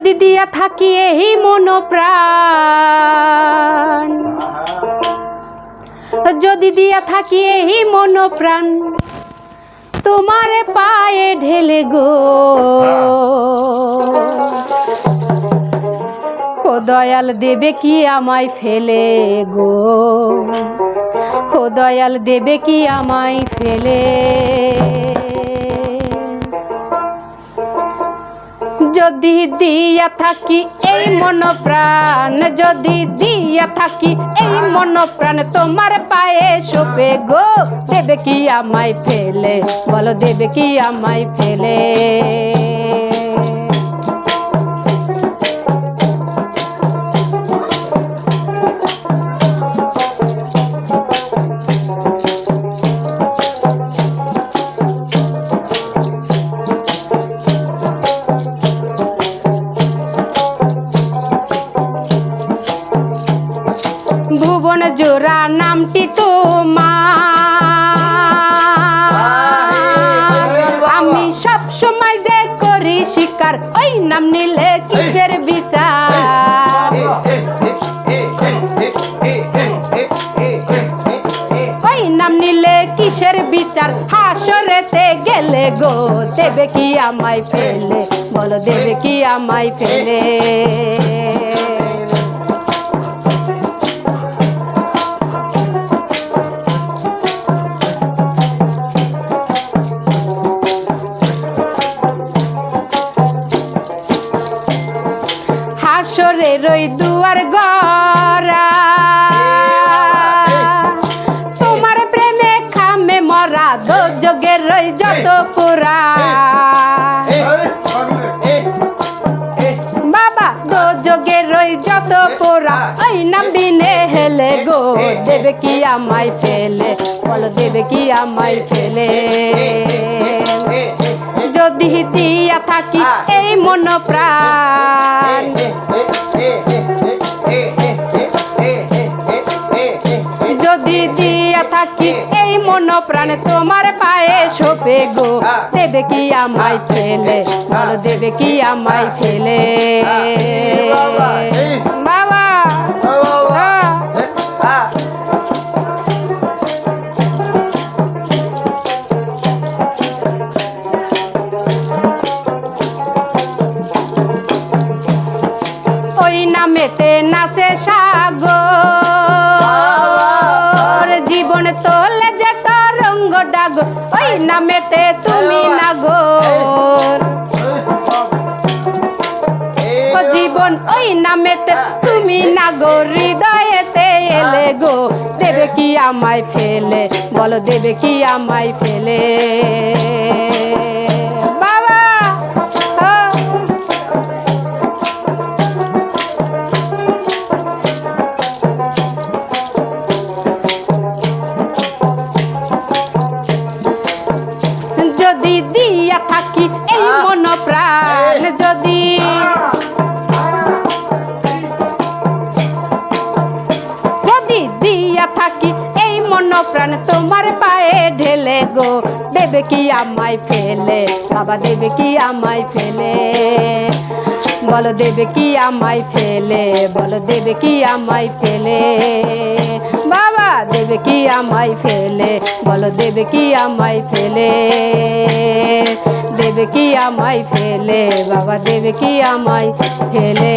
দিয়া থাকি এই মন প্রাণ যদি দিয়া থাকি এই মন প্রাণ তোমার পায়ে ঢেলে গো। ও দয়াল দেবে কি আমায় ফেলে গো? ও দয়াল দেবে কি আমায় ফেলে যদি দিয়া থাকি এই মন প্রাণ, যদি দিয়া থাকি এই মন প্রাণ, তোমার পায়ে শোবে গো, দেবে কি আমায় ফেলে? বলো দেবে কি আমায় ফেলে? জোড়া নামটি তোমার। আমি সব সময় যে করি শিকার, ওই নাম নিলে কিসের বিচার? ওই নাম নিলে কিসের বিচার? হাসরেতে গেলে গো, দেবে কি আমায় ফেলে? বলো দেবে কি আমায় ফেলে? হাসরের ওই দুয়ার গড়া। তোমার প্রেমে খামে মরা দো যোগের রই যত পুরা। বাবা দো যোগের রই যত পুরা। ওই নাম বিনে হেলে গো দেবে কি আমায় ফেলে বলো দেবে কি আমায় ফেলে যদি দিয়া থাকি এই মন প্রাণ। যদি দিয়া থাকি, এই মন প্রাণ তোমার পায়ে সোপে গো। দেবে কি আমায় ছেলে? দেবে কি আমায় ফেলে নামেতে নাচে সাগর। জীবন তোলে যে তরঙ্গ ডাগ ওই নামেতে তুমি নাগর। জীবন, ওই নামেতে তুমি নাগর, হৃদয়েতে এলে গো। দেবে কি আমায় ফেলে? বলো দেবে কি আমায় ফেলে? যদি দিয়া থাকি এই মন প্রাণ যদি। যদি দিয়া থাকি এই মন প্রাণ তোমার পায়ে ঢেলে গো। দেবে কি আমায় ফেলে? বাবা দেবে কি আমায় ফেলে? বলো দেবে কি আমায় ফেলে? বলো দেবে কি আমায় ফেলে? বাবা দেবে কি আমায় ফেলে? বলো দেবে কি আমায় ফেলে? দেবে কি আমায় ফেলে? বাবা দেবে কি আমায় ফেলে?